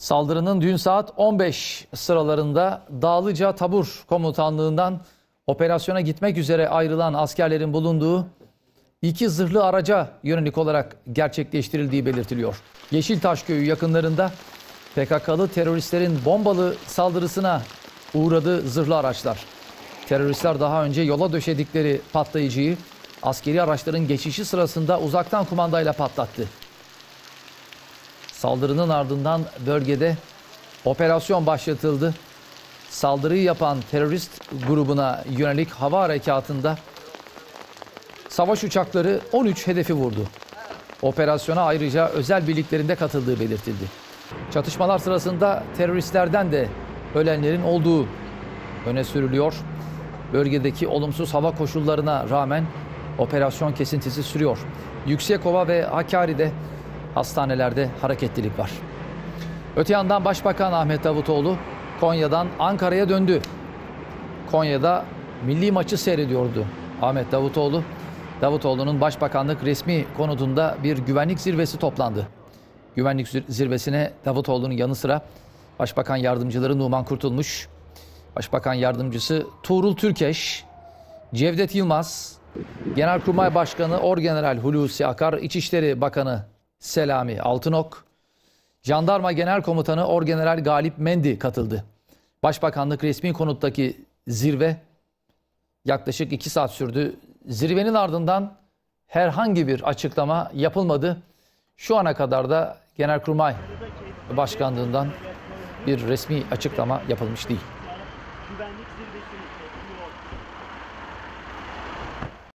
Saldırının dün saat 15 sıralarında Dağlıca Tabur Komutanlığından operasyona gitmek üzere ayrılan askerlerin bulunduğu iki zırhlı araca yönelik olarak gerçekleştirildiği belirtiliyor. Yeşiltaş köyü yakınlarında PKK'lı teröristlerin bombalı saldırısına uğradı zırhlı araçlar. Teröristler daha önce yola döşedikleri patlayıcıyı askeri araçların geçişi sırasında uzaktan kumandayla patlattı. Saldırının ardından bölgede operasyon başlatıldı. Saldırıyı yapan terörist grubuna yönelik hava harekatında savaş uçakları 13 hedefi vurdu. Operasyona ayrıca özel birliklerinde katıldığı belirtildi. Çatışmalar sırasında teröristlerden de ölenlerin olduğu öne sürülüyor. Bölgedeki olumsuz hava koşullarına rağmen operasyon kesintisi sürüyor. Yüksekova ve Hakkari'de hastanelerde hareketlilik var. Öte yandan Başbakan Ahmet Davutoğlu Konya'dan Ankara'ya döndü. Konya'da milli maçı seyrediyordu Ahmet Davutoğlu. Davutoğlu'nun başbakanlık resmi konutunda bir güvenlik zirvesi toplandı. Güvenlik zirvesine Davutoğlu'nun yanı sıra Başbakan Yardımcıları Numan Kurtulmuş, Başbakan Yardımcısı Tuğrul Türkeş, Cevdet Yılmaz, Genelkurmay Başkanı Orgeneral Hulusi Akar, İçişleri Bakanı Selami Altınok, Jandarma Genel Komutanı Orgeneral Galip Mendi katıldı. Başbakanlık resmi konuttaki zirve yaklaşık 2 saat sürdü. Zirvenin ardından herhangi bir açıklama yapılmadı. Şu ana kadar da Genelkurmay Başkanlığından bir resmi açıklama yapılmış değil.